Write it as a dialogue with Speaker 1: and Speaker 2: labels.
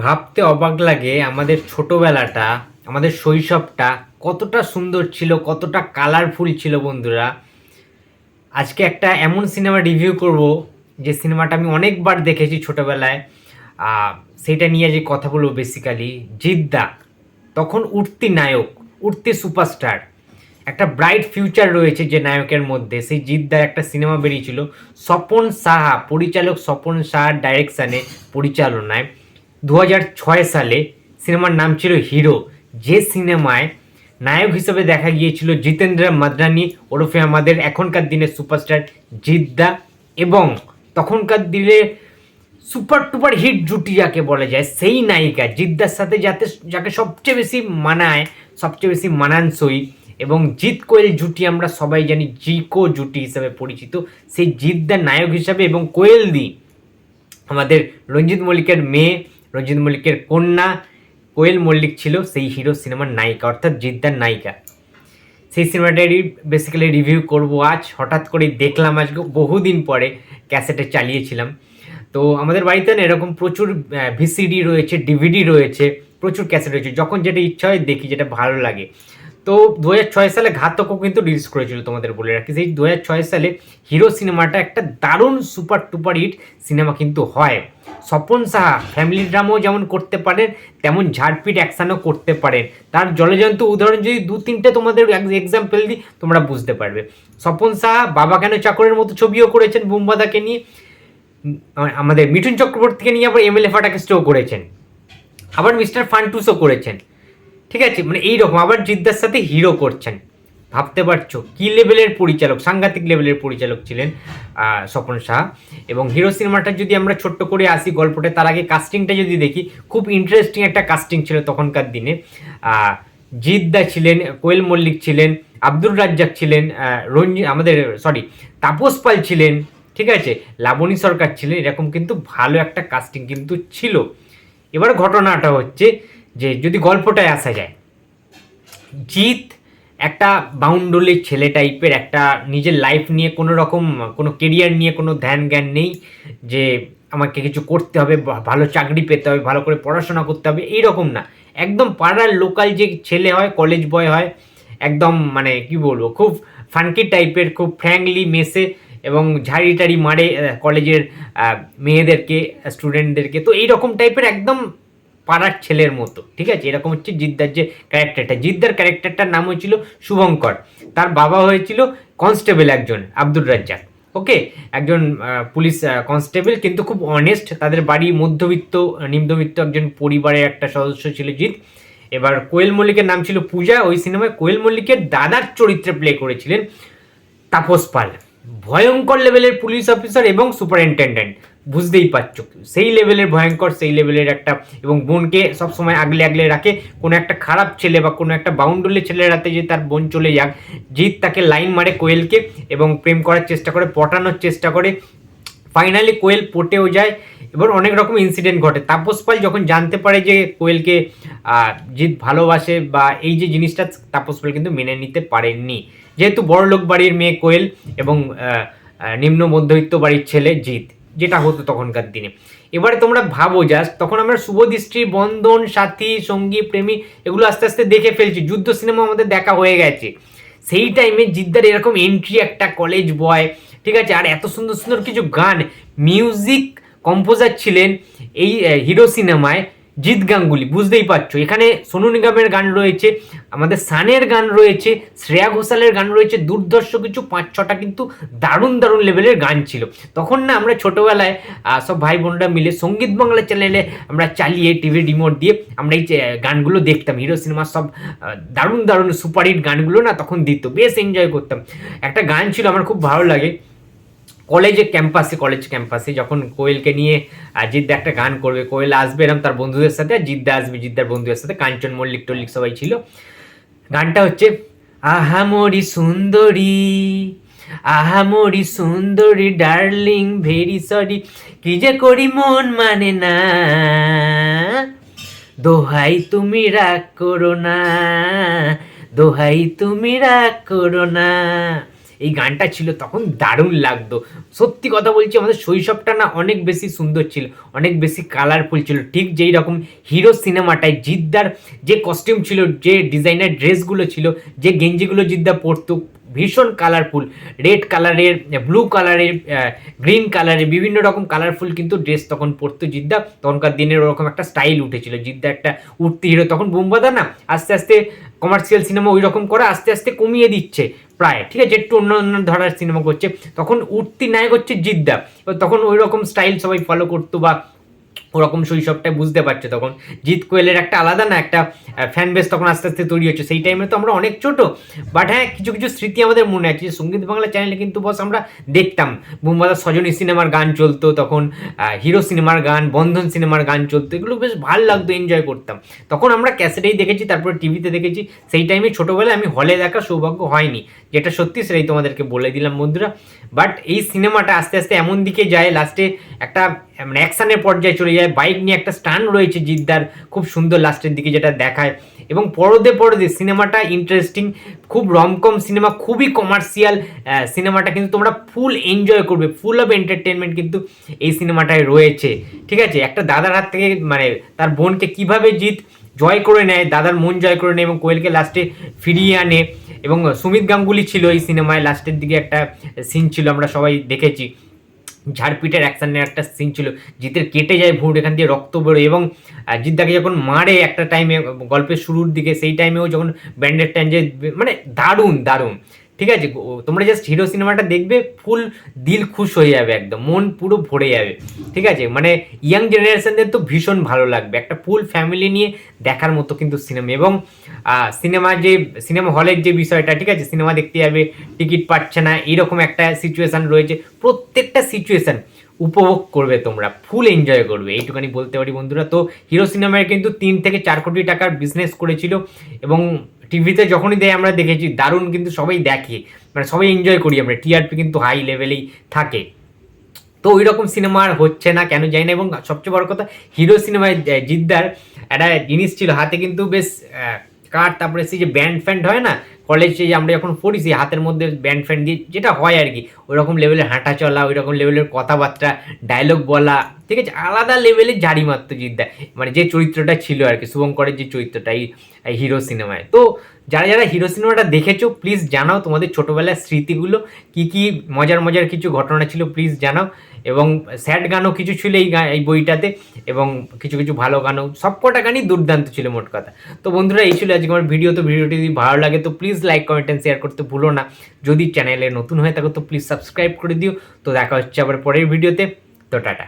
Speaker 1: ভাবতে অবাক লাগে আমাদের ছোটবেলাটা, আমাদের শৈশবটা কতটা সুন্দর ছিল, কতটা কালারফুল ছিল বন্ধুরা। আজকে একটা এমন সিনেমা রিভিউ করব যে সিনেমাটা আমি অনেকবার দেখেছি ছোটোবেলায়। সেইটা নিয়ে যে কথা বলব বেসিক্যালি জিদ্দা, তখন উঠতি নায়ক, উঠতি সুপারস্টার একটা ব্রাইট ফিউচার রয়েছে যে নায়কের মধ্যে, সেই জিদ্দার একটা সিনেমা বেরিয়েছিল। স্বপন সাহা, পরিচালক স্বপন সাহার ডাইরেকশানে পরিচালনায়। দু সালে সিনেমার নাম ছিল হিরো। যে সিনেমায় নায়ক হিসেবে দেখা গিয়েছিল জিতেন্দ্র মাদরানি ওরফে আমাদের এখনকার দিনের সুপারস্টার জিদ্দা এবং তখনকার দিনে সুপার টুপার হিট জুটি যাকে বলা যায়, সেই নায়িকা জিদ্দার সাথে যাতে যাকে সবচেয়ে বেশি মানায়, সবচেয়ে বেশি মানানসই এবং জিৎ কোয়েল জুটি আমরা সবাই জানি, জিকো জুটি হিসাবে পরিচিত। সেই জিদ্দার নায়ক হিসাবে এবং কোয়েল দি আমাদের রঞ্জিত মল্লিকের মেয়ে রঞ্জিত মল্লিকের কন্যা কোয়েল মল্লিক ছিল সেই হিরো সিনেমার নায়িকা, অর্থাৎ জিদ্দার নায়িকা। সেই সিনেমাটারই বেসিক্যালি রিভিউ করব আজ। হঠাৎ করেই দেখলাম আজকে, বহুদিন পরে ক্যাসেটে চালিয়েছিলাম। তো আমাদের বাড়িতে না এরকম প্রচুর ভিসিডি রয়েছে ডিভিডি রয়েছে, প্রচুর ক্যাসেট রয়েছে। যখন যেটা ইচ্ছা হয় দেখি, যেটা ভালো লাগে। তো দু সালে ঘাতকও কিন্তু রিলিজ করেছিল তোমাদের বলে রাখি। সেই দু সালে হিরো সিনেমাটা একটা দারুণ সুপার টুপার হিট সিনেমা কিন্তু হয়। স্বপন সাহা ফ্যামিলি ড্রামাও যেমন করতে পারেন তেমন ঝাড়পিট অ্যাকশানও করতে পারেন তার জলজন্ত উদাহরণ যদি দু তিনটে তোমাদের এক্সাম্পল দিই, তোমরা বুঝতে পারবে। স্বপন সাহা বাবা কেন চাকরের মতো ছবিও করেছেন বুম্বাদাকে নিয়ে? আমাদের মিঠুন চক্রবর্তীকে নিয়ে আবার এমএলএ ফাটাকে স্টো করেছেন। আবার মিস্টার ফান্টুসও করেছেন। ঠিক আছে? মানে এইরকম আবার জিদ্দার সাথে হিরো করছেন। ভাবতে পারছ? কি লেভেলের পরিচালক? সাংঘাতিক লেভেলের পরিচালক ছিলেন স্বপন শাহ এবং হিরো সিনেমাটা যদি আমরা ছোট্ট করে আসি গল্পটা, তার আগে কাস্টিংটা যদি দেখি, খুব ইন্টারেস্টিং একটা কাস্টিং ছিল তখনকার দিনে। জিদ্দা ছিলেন, কোয়েল মল্লিক ছিলেন, আব্দুর রাজ্জাক ছিলেন রঞ্জি, আমাদের সরি তাপস পাল ছিলেন, ঠিক আছে? লাবণী সরকার ছিলেন, এরকম কিন্তু ভালো একটা কাস্টিং কিন্তু ছিল। এবার ঘটনাটা হচ্ছে যে যদি গল্পটায় আসা যায়। জিৎ একটা বাউন্ডুলি ছেলে টাইপের একটা নিজের লাইফ নিয়ে কোনো রকম, কোনো কেরিয়ার নিয়ে কোনো ধ্যান জ্ঞান নেই যে আমাকে কিছু করতে হবে ভালো চাকরি পেতে হবে, ভালো করে পড়াশোনা করতে হবে, এইরকম না। একদম পাড়ার লোকাল যে ছেলে হয় কলেজ বয় হয়, একদম মানে কি বলব, খুব ফানকি টাইপের, খুব ফ্র্যাঙ্কলি মেসে এবং ঝাড়ি টাড়ি মারে কলেজের মেয়েদেরকে স্টুডেন্টদেরকে তো এইরকম টাইপের একদম পাড়ার ছেলের মতো, ঠিক আছে? এরকম হচ্ছে জিদ্দার যে ক্যারেক্টারটা জিদ্দার ক্যারেক্টারটার নাম হয়েছিল শুভঙ্কর। তার বাবা হয়েছিল কনস্টেবল একজন, আব্দুর রাজ্জাক ওকে একজন পুলিশ কনস্টেবল কিন্তু খুব অনেস্ট তাদের বাড়ি মধ্যবিত্ত, নিম্নবিত্ত একজন পরিবারের একটা সদস্য ছিল জিৎ। এবার কোয়েল মল্লিকের নাম ছিল পূজা। ওই সিনেমায় কোয়েল মল্লিকের দাদার চরিত্রে প্লে করেছিলেন তাপস পাল। ভয়ঙ্কর লেভেলের পুলিশ অফিসার এবং সুপারিনটেন্ডেন্ট বুঝতেই পারছ। সেই লেভেলের ভয়ঙ্কর, সেই লেভেলের একটা এবং বোনকে সবসময় আগলে আগলে রাখে। কোনো একটা খারাপ ছেলে বা কোনো একটা বাউন্ডুলি ছেলের হাতে যে তার বোন চলে যাক, জিৎ তাকে লাইন মারে কোয়েলকে এবং প্রেম করার চেষ্টা করে, পটানোর চেষ্টা করে। ফাইনালি কোয়েল পটেও যায়। এবার অনেক রকম ইনসিডেন্ট ঘটে। তাপস পাল যখন জানতে পারে যে কোয়েলকে জিৎ ভালোবাসে বা এই যে জিনিসটা, তাপস পাল কিন্তু মেনে নিতে পারেননি। যেহেতু বড় লোক বাড়ির মেয়ে কোয়েল এবং নিম্ন মধ্যবিত্ত বাড়ির ছেলে জিৎ। যেটা হতো তখনকার দিনে। এবারে তোমরা ভাবো যাস তখন আমরা শুভদৃষ্টি, বন্ধন, সাথী, সঙ্গী, প্রেমী, এগুলো আস্তে আস্তে দেখে ফেলছি। যুদ্ধ সিনেমা আমাদের দেখা হয়ে গেছে। সেই টাইমে জিদ্দার এরকম এন্ট্রি একটা কলেজ বয় ঠিক আছে? আর এত সুন্দর সুন্দর কিছু গান মিউজিক কম্পোজার ছিলেন এই হিরো সিনেমায় জিৎ গাঙ্গুলি, বুঝতেই পারছ। এখানে সোনু নিগমের গান রয়েছে, আমাদের সানের গান রয়েছে, শ্রেয়া ঘোষালের গান রয়েছে, দুর্ধর্ষ কিছু পাঁচ ছটা কিন্তু দারুণ দারুণ লেভেলের গান ছিল। তখন না আমরা ছোটোবেলায় সব ভাই বোনরা মিলে সংগীত বাংলা চ্যানেলে আমরা চালিয়ে টিভি রিমোট দিয়ে আমরা এই গানগুলো দেখতাম। হিরো সিনেমার সব দারুণ দারুণ সুপারহিট গানগুলো না তখন দিত। বেশ এনজয় করতাম। একটা গান ছিল, আমার খুব ভালো লাগে। কলেজে ক্যাম্পাসে কলেজ ক্যাম্পাসে যখন কোয়েলকে নিয়ে আহ, জিদ্দা একটা গান করবে কোয়েল আসবে এরম তার বন্ধুদের সাথে আর জিদ্দা আসবে জিদ্দার বন্ধুদের সাথে কাঞ্চন মল্লিক টল্লিক সবাই ছিল। গানটা হচ্ছে আহামরি সুন্দরী আহামরি সুন্দরী ডার্লিং ভেরি সরি কি যে করি মন মানে না দোহাই তুমি রাগ করো না দোহাই তুমি রাগ করো না। এই গানটা ছিল তখন দারুণ লাগতো। সত্যি কথা বলছি, আমাদের শৈশবটা না অনেক বেশি সুন্দর ছিল, অনেক বেশি কালারফুল ছিল। ঠিক যেই রকম হিরো সিনেমাটায় জিদ্দার যে কস্টিউম ছিল, যে ডিজাইনার ড্রেসগুলো ছিল, যে গেঞ্জিগুলো জিদ্দা পরতো ভীষণ কালারফুল রেড কালারের ব্লু কালারের গ্রিন কালারের বিভিন্ন রকম কালারফুল কিন্তু ড্রেস তখন পরতো জিদ্দা। তখনকার দিনের ওরকম একটা স্টাইল উঠেছিল। জিদ্দা একটা উঠতি হিরো তখন বুম্বাদা না আস্তে আস্তে কমার্শিয়াল সিনেমা ওই রকম করা আস্তে আস্তে কমিয়ে দিচ্ছে প্রায়। ঠিক আছে, একটু অন্য অন্য ধরার সিনেমা করছে। তখন উঠতি নায়ক হচ্ছে জিদ্দা। তখন ওই রকম স্টাইল সবাই ফলো করতো বা ওরকম শৈশবটাই বুঝতে পারছ তখন। জিৎ কোয়েলের একটা আলাদা না, একটা ফ্যান বেস তখন আস্তে আস্তে তৈরি হচ্ছে। সেই টাইমে তো আমরা অনেক ছোট বাট হ্যাঁ কিছু কিছু স্মৃতি আমাদের মনে আছে। সংগীত বাংলা চ্যানেলে কিন্তু বস আমরা দেখতাম। বুম্বাদা সজনী সিনেমার গান চলতো তখন হিরো সিনেমার গান, বন্ধন সিনেমার গান চলতো। এগুলো বেশ ভালো লাগতো এনজয় করতাম। তখন আমরা ক্যাসেটেই দেখেছি, তারপরে টিভিতে দেখেছি। সেই টাইমে ছোটোবেলায় আমি হলে দেখা সৌভাগ্য হয়নি, যেটা সত্যি সেটাই তোমাদেরকে বলে দিলাম বন্ধুরা। বাট এই সিনেমাটা আস্তে আস্তে এমন দিকে যায় লাস্টে একটা মানে অ্যাকশানের পর্যায়ে চলে যায়। বাইক নিয়ে একটা স্টান রয়েছে জিদ্দার, খুব সুন্দর লাস্টের দিকে যেটা দেখায়। এবং পরদে পরদে সিনেমাটা ইন্টারেস্টিং খুব রমকম সিনেমা খুবই কমার্শিয়াল সিনেমাটা কিন্তু তোমরা ফুল এনজয় করবে ফুল অফ এন্টারটেনমেন্ট কিন্তু এই সিনেমাটায় রয়েছে। ঠিক আছে? একটা দাদার হাত থেকে মানে তার বোনকে কীভাবে জিত, জয় করে নেয়, দাদার মন জয় করে নেয় এবং কোয়েলকে লাস্টে ফিরিয়ে আনে। এবং সুমিত গাঙ্গুলি ছিল এই সিনেমায় লাস্টের দিকে একটা সিন ছিল, আমরা সবাই দেখেছি। ঝাড়পিটের অ্যাকশনের একটা সিন ছিল। জিতের কেটে যায় ভোট এখান দিয়ে রক্ত বেরোয় এবং জিতদাকে যখন মারে একটা টাইমে গল্পের শুরুর দিকে, সেই টাইমেও যখন ব্যান্ডেড টাইম যে মানে দারুণ দারুণ। ঠিক আছে? তোমরা জাস্ট হিরো সিনেমাটা দেখবে ফুল দিল খুশ হয়ে যাবে একদম, মন পুরো ভরে যাবে। ঠিক আছে? মানে ইয়াং জেনারেশনদের তো ভীষণ ভালো লাগবে, একটা ফুল ফ্যামিলি নিয়ে দেখার মতো কিন্তু সিনেমা এবং সিনেমা যে সিনেমা হলের যে বিষয়টা, ঠিক আছে? সিনেমা দেখতে যাবে টিকিট পাচ্ছে না, এরকম একটা সিচুয়েশান রয়েছে। প্রত্যেকটা সিচুয়েশন উপভোগ করবে তোমরা ফুল এনজয় করবে এইটুখানি বলতে পারি বন্ধুরা। তো হিরো সিনেমায় কিন্তু তিন থেকে চার কোটি টাকার বিজনেস করেছিল এবং টিভিতে যখনই দেয় আমরা দেখেছি, দারুণ কিন্তু সবাই দেখে মানে সবাই এনজয় করি আমরা টিআরপি কিন্তু হাই লেভেলেই থাকে। তো ওই রকম সিনেমা আর হচ্ছে না, কেন জানি না, এবং সবচেয়ে বড় কথা, হিরো সিনেমায় জিদ্দার একটা জিনিস ছিল, হাতে কিন্তু বেশ কাঠ, তারপরে সেই যে ব্যান্ড ফ্যান্ড হয় না কলেজে আমরা যখন পড়ি সেই হাতের মধ্যে ব্যান্ড ফ্যান্ড দিয়ে যেটা হয় আর কি, ওরকম রকম লেভেলের হাঁটা চলা ওই রকম লেভেলের কথাবার্তা ডায়লগ বলা, ঠিক আছে? আলাদা লেভেলের জারি মাত্র জিদ্দা। মানে যে চরিত্রটা ছিল আর কি, শুভঙ্করের যে চরিত্রটা, এই হিরো সিনেমায় তো যারা যারা হিরো সিনেমাটা দেখেছ প্লিজ জানাও তোমাদের ছোটোবেলার স্মৃতিগুলো, কি কি মজার মজার কিছু ঘটনা ছিল প্লিজ জানাও। এবং স্যাড গানও কিছু ছিল এই এই বইটাতে, এবং কিছু কিছু ভালো গানও সব কটা গানই দুর্দান্ত ছিল মোট কথা। তো বন্ধুরা, এই ছিল আজকে আমার ভিডিও তো ভিডিওটি যদি ভালো লাগে, তো please like comment and share করতে ভুলো না। যদি চ্যানেলে নতুন হয়ে থাকো, তো প্লিজ সাবস্ক্রাইব করে দিও। তো দেখা হচ্ছে আবার পরের ভিডিওতে তো টাটা।